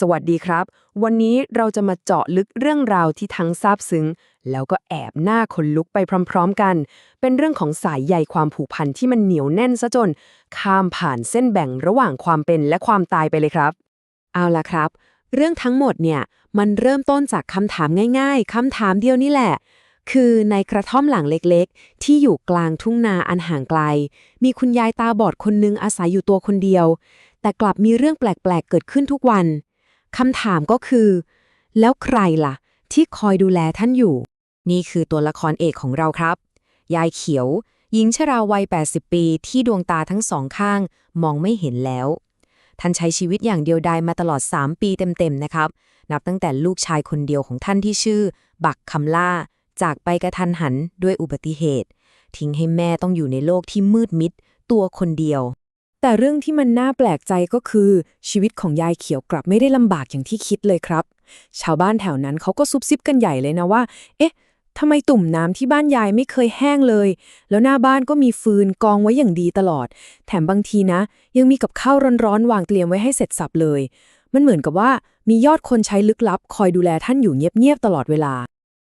สวัสดีครับ วันนี้เราจะมาเจาะลึกเรื่องราวที่ทั้งซาบซึ้ง แล้วก็แอบหน้าขนลุกไปพร้อมๆกัน เป็นเรื่องของสายใยความผูกพันที่มันเหนียวแน่นซะจน ข้ามผ่านเส้นแบ่งระหว่างความเป็นและความตายไปเลยครับ เอาล่ะครับ เรื่องทั้งหมดเนี่ยมันเริ่มต้นจากคำถามง่ายๆคำถามเดียวนี่แหละ คือในกระท่อมหลังเล็กๆ ที่อยู่กลางทุ่งนาอันห่างไกล มีคุณยายตาบอดคนหนึงอาศัยอยู่ตัวคนเดียว แต่กลับมีเรื่องแปลกๆ เกิดขึ้นทุกวัน คำถามก็คือ แล้วใครล่ะ ที่คอยดูแลท่านอยู่ นี่คือตัวละครเอกของเราครับ ยายเขียว หญิงชราวัย 80 ปีที่ดวงตาทั้งสองข้าง มองไม่เห็นแล้ว ท่านใช้ชีวิตอย่างเดียวดายมาตลอด 3 ปีเต็มๆนะครับ นับตั้งแต่ลูกชายคนเดียวของท่านที่ชื่อ บักคำล่า จากไปกระทันหันด้วยอุบัติเหตุ ทิ้งให้แม่ต้องอยู่ในโลกที่มืดมิด ตัวคนเดียว แต่เรื่องที่มันน่าแปลกใจก็คือ ชีวิตของยายเขียวกลับไม่ได้ลำบากอย่างที่คิดเลยครับ ชาวบ้านแถวนั้นเขาก็ซุบซิบกันใหญ่เลยนะว่า เอ๊ะทำไมตุ่มน้ำที่บ้านยายไม่เคยแห้งเลย แล้วหน้าบ้านก็มีฟืนกองไว้อย่างดีตลอด แถมบางทีนะ ยังมีกับข้าวร้อนๆวางเตรียมไว้ให้เสร็จสับเลย มันเหมือนกับว่ามียอดคนใช้ลึกลับ คอยดูแลท่านอยู่เงียบๆตลอดเวลา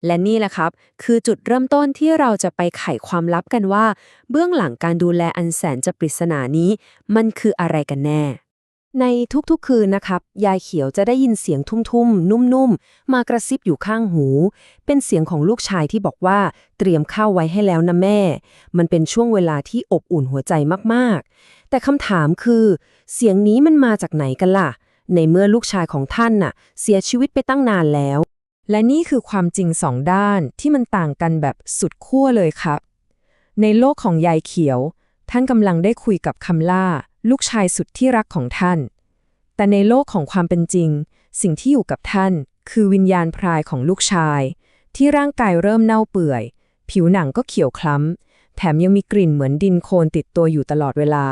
และนี่แหละครับ คือจุดเริ่มต้นที่เราจะไปไขความลับกันว่า เบื้องหลังการดูแลอันแสนจะปริศนานี้ มันคืออะไรกันแน่ ในทุกๆคืนนะครับ ยายเขียวจะได้ยินเสียงทุ่มๆ นุ่มๆ มากระซิบอยู่ข้างหู เป็นเสียงของลูกชายที่บอกว่าเตรียมข้าวไว้ให้แล้วนะแม่ มันเป็นช่วงเวลาที่อบอุ่นหัวใจมากๆ แต่คำถามคือ เสียงนี้มันมาจากไหนกันล่ะ ในเมื่อลูกชายของท่านน่ะ เสียชีวิตไปตั้งนานแล้ว และนี่คือความจริงสองด้านที่มันต่างกันแบบสุดขั้วเลยครับ ในโลกของยายเขียว ท่านกำลังได้คุยกับคำล่า ลูกชายสุดที่รักของท่าน แต่ในโลกของความเป็นจริง สิ่งที่อยู่กับท่าน คือวิญญาณพรายของลูกชาย ที่ร่างกายเริ่มเน่าเปื่อย ผิวหนังก็เขียวคล้ำ แถมยังมีกลิ่นเหมือนดินโคลนติดตัวอยู่ตลอดเวลา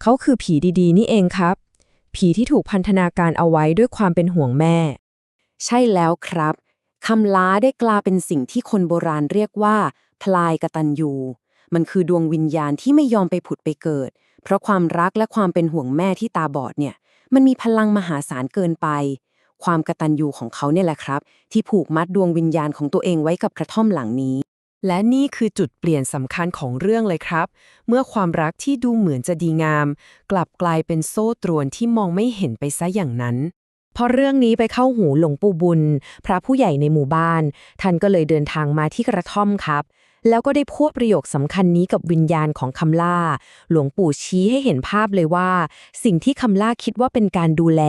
เขาคือผีดีๆ นี่เองครับ ผีที่ถูกพันธนาการเอาไว้ด้วยความเป็นห่วงแม่ ใช่แล้วครับคำล้าได้กลายเป็นสิ่งที่คนโบราณเรียกว่า พลายกตัญญูมันคือดวงวิญญาณที่ไม่ยอมไปผุดไปเกิด เพราะความรักและความเป็นห่วงแม่ที่ตาบอดเนี่ย มันมีพลังมหาศาลเกินไป ความกตัญญูของเขาเนี่ยแหละครับ ที่ผูกมัดดวงวิญญาณของตัวเองไว้กับกระท่อมหลังนี้ และนี่คือจุดเปลี่ยนสำคัญของเรื่องเลยครับ เมื่อความรักที่ดูเหมือนจะดีงาม กลับกลายเป็นโซ่ตรวนที่มองไม่เห็นไปซะอย่างนั้น พอเรื่องนี้ไปเข้าหูหลวงปู่บุญ พระผู้ใหญ่ในหมู่บ้าน ท่านก็เลยเดินทางมาที่กระท่อมครับ แล้วก็ได้พูดประโยคสำคัญนี้กับวิญญาณของคำล่า หลวงปู่ชี้ให้เห็นภาพเลยว่า สิ่งที่คำล่าคิดว่าเป็นการดูแล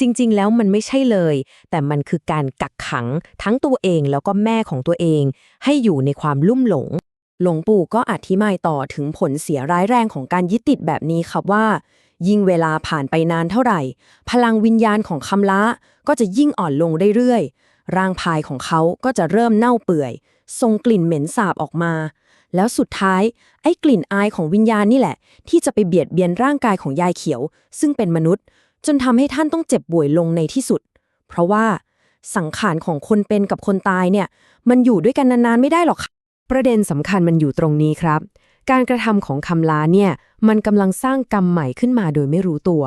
จริง ๆ แล้วมันไม่ใช่เลย แต่มันคือการกักขัง ทั้งตัวเองแล้วก็แม่ของตัวเอง ให้อยู่ในความลุ่มหลง หลวงปู่ก็อธิบายต่อถึงผลเสียร้ายแรงของการยึดติดแบบนี้ครับว่า ยิ่งเวลาผ่านไปนานเท่าไหร่ พลังวิญญาณของคำละก็จะยิ่งอ่อนลงเรื่อยๆ ร่างพายของเขาก็จะเริ่มเน่าเปื่อยทรงกลิ่นเหม็นสาบออกมา แล้วสุดท้าย ไอ้กลิ่นอายของวิญญาณนี่แหละ ที่จะไปเบียดเบียนร่างกายของยายเขียว ซึ่งเป็นมนุษย์ จนทำให้ท่านต้องเจ็บป่วยลงในที่สุด เพราะว่าสังขารของคนเป็นกับคนตายเนี่ย มันอยู่ด้วยกันนานๆไม่ได้หรอกค่ะประเด็นสำคัญมันอยู่ตรงนี้ครับ การกระทำของคำลาเนี่ย มันกำลังสร้างกรรมใหม่ขึ้นมาโดยไม่รู้ตัว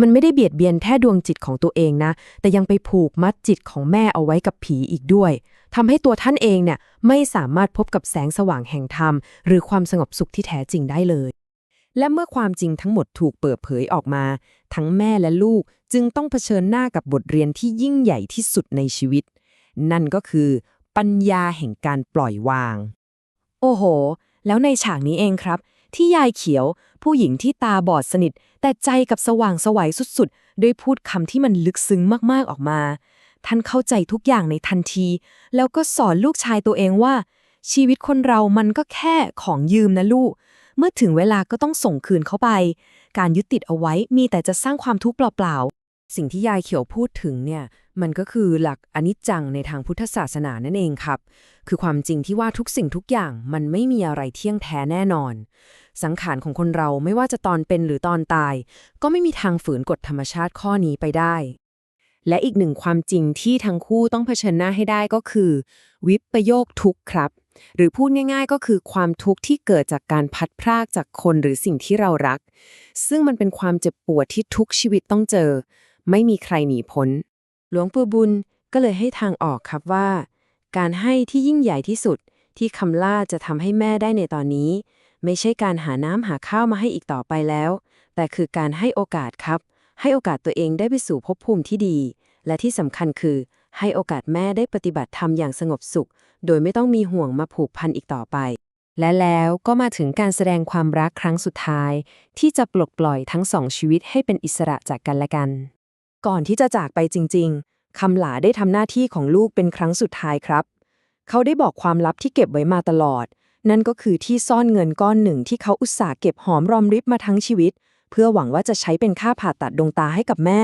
มันไม่ได้เบียดเบียนแค่ดวงจิตของตัวเองนะ แต่ยังไปผูกมัดจิตของแม่เอาไว้กับผีอีกด้วยทำให้ตัวท่านเองเนี่ยไม่สามารถพบกับแสงสว่างแห่งธรรม หรือความสงบสุขที่แท้จริงได้เลย และเมื่อความจริงทั้งหมดถูกเปิดเผยออกมา ทั้งแม่และลูกจึงต้องเผชิญหน้ากับบทเรียนที่ยิ่งใหญ่ที่สุดในชีวิต นั่นก็คือ ปัญญาแห่งการปล่อยวาง โอ้โห แล้วในฉากนี้เองครับ ที่ยายเขียว ผู้หญิงที่ตาบอดสนิท แต่ใจกับสว่างสวัยสุดๆ ด้วยพูดคำที่มันลึกซึ้งมากๆออกมา ท่านเข้าใจทุกอย่างในทันที แล้วก็สอนลูกชายตัวเองว่า ชีวิตคนเรามันก็แค่ของยืมนะลูก เมื่อถึงเวลาก็ต้องส่งคืนเขาไป การยึดติดเอาไว้มีแต่จะสร้างความทุกข์เปล่า สิ่งที่ยายเขียวพูดถึงเนี่ยมันก็คือหลักอนิจจังในทางพุทธศาสนานั่นเองครับ คือความจริงที่ว่าทุกสิ่งทุกอย่างมันไม่มีอะไรเที่ยงแท้แน่นอน สังขารของคนเราไม่ว่าจะตอนเป็นหรือตอนตาย ก็ไม่มีทางฝืนกฎธรรมชาติข้อนี้ไปได้ และอีกหนึ่งความจริงที่ทั้งคู่ต้องเผชิญหน้าให้ได้ก็คือ วิปโยคทุกข์ครับ หรือพูดง่าย ๆ ก็คือความทุกข์ที่เกิดจากการพัดพรากจากคนหรือสิ่งที่เรารัก ซึ่งมันเป็นความเจ็บปวดที่ทุกชีวิตต้องเจอ ไม่มีใครหนีพ้น หลวงปู่บุญก็เลยให้ทางออกครับว่า การให้ที่ยิ่งใหญ่ที่สุดที่คำล่าจะทำให้แม่ได้ในตอนนี้ ไม่ใช่การหาน้ำหาข้าวมาให้อีกต่อไปแล้ว แต่คือการให้โอกาสครับ ให้โอกาสตัวเองได้ไปสู่ภพภูมิที่ดี และที่สำคัญคือ ให้โอกาสแม่ได้ปฏิบัติธรรมอย่างสงบสุข โดยไม่ต้องมีห่วงมาผูกพันอีกต่อไปและแล้วก็มาถึงการแสดงความรักครั้งสุดท้าย ที่จะปลดปล่อยทั้งสองชีวิตให้เป็นอิสระจากกันและกัน ก่อนที่จะจากไปจริง ๆ คำหลาได้ทำหน้าที่ของลูกเป็นครั้งสุดท้ายครับ เขาได้บอกความลับที่เก็บไว้มาตลอด นั่นก็คือที่ซ่อนเงินก้อนหนึ่งที่เขาอุตส่าห์เก็บหอมรอมริบมาทั้งชีวิต เพื่อหวังว่าจะใช้เป็นค่าผ่าตัดดวงตาให้กับแม่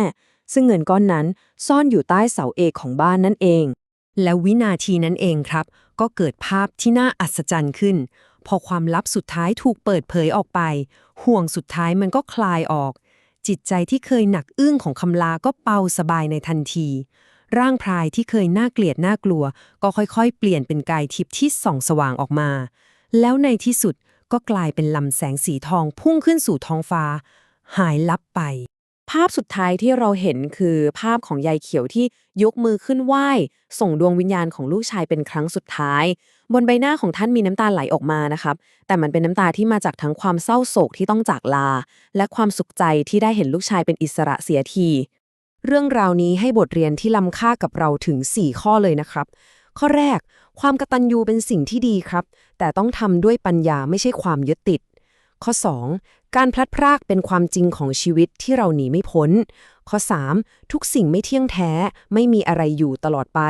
ซึ่งเงินก้อนนั้นซ่อนอยู่ใต้เสาเอกของบ้านนั่นเอง และวินาทีนั้นเองครับ ก็เกิดภาพที่น่าอัศจรรย์ขึ้น พอความลับสุดท้ายถูกเปิดเผยออกไป ห่วงสุดท้ายมันก็คลายออก จิตใจที่เคยหนักอึ้งของคำลาก็เบาสบายในทันที ร่างพรายที่เคยน่าเกลียดน่ากลัว ก็ค่อยๆ เปลี่ยนเป็นกายทิพย์ที่ส่องสว่างออกมา แล้วในที่สุดก็กลายเป็นลำแสงสีทองพุ่งขึ้นสู่ท้องฟ้า หายลับไป ภาพสุดท้ายที่เราเห็นคือภาพของยายเขียวที่ยกมือขึ้นไหว้ ส่งดวงวิญญาณของลูกชายเป็นครั้งสุดท้าย บนใบหน้าของท่านมีน้ำตาไหลออกมานะครับ แต่มันเป็นน้ำตาที่มาจากทั้งความเศร้าโศกที่ต้องจากลา และความสุขใจที่ได้เห็นลูกชายเป็นอิสระเสียที เรื่องราวนี้ให้บทเรียนที่ล้ำค่ากับเราถึง 4 ข้อเลยนะครับ ข้อแรก ความกตัญญูเป็นสิ่งที่ดีครับ แต่ต้องทำด้วยปัญญาไม่ใช่ความยึดติด ข้อ 2. การพลัดพรากเป็นความจริงของชีวิตที่เราหนีไม่พ้น ข้อ 3. ทุกสิ่งไม่เที่ยงแท้ ไม่มีอะไรอยู่ตลอดไป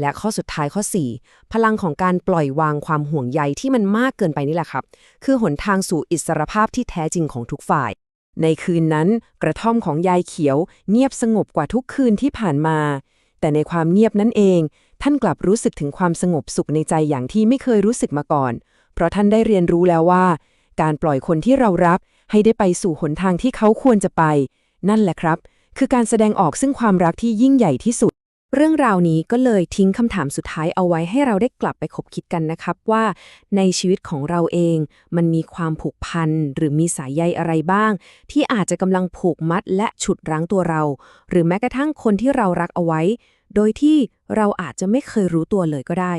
และข้อสุดท้ายข้อ 4. พลังของการปล่อยวางความห่วงใยที่มันมากเกินไปนี่แหละครับ คือหนทางสู่อิสรภาพที่แท้จริงของทุกฝ่าย ในคืนนั้น กระท่อมของยายเขียว เงียบสงบกว่าทุกคืนที่ผ่านมา แต่ในความเงียบนั้นเอง ท่านกลับรู้สึกถึงความสงบสุขในใจอย่างที่ไม่เคยรู้สึกมาก่อน เพราะท่านได้เรียนรู้แล้วว่า การปล่อยคนที่เรารักให้ได้ไปสู่หนทางที่เขาควรจะไป นั่นแหละครับ คือการแสดงออกซึ่งความรักที่ยิ่งใหญ่ที่สุด เรื่องราวนี้ก็เลยทิ้งคำถามสุดท้ายเอาไว้ให้เราได้กลับไปคบคิดกันนะครับว่า ในชีวิตของเราเอง มันมีความผูกพันหรือมีสายใยอะไรบ้าง ที่อาจจะกำลังผูกมัดและฉุดรั้งตัวเรา หรือแม้กระทั่งคนที่เรารักเอาไว้ โดยที่เราอาจจะไม่เคยรู้ตัวเลยก็ได้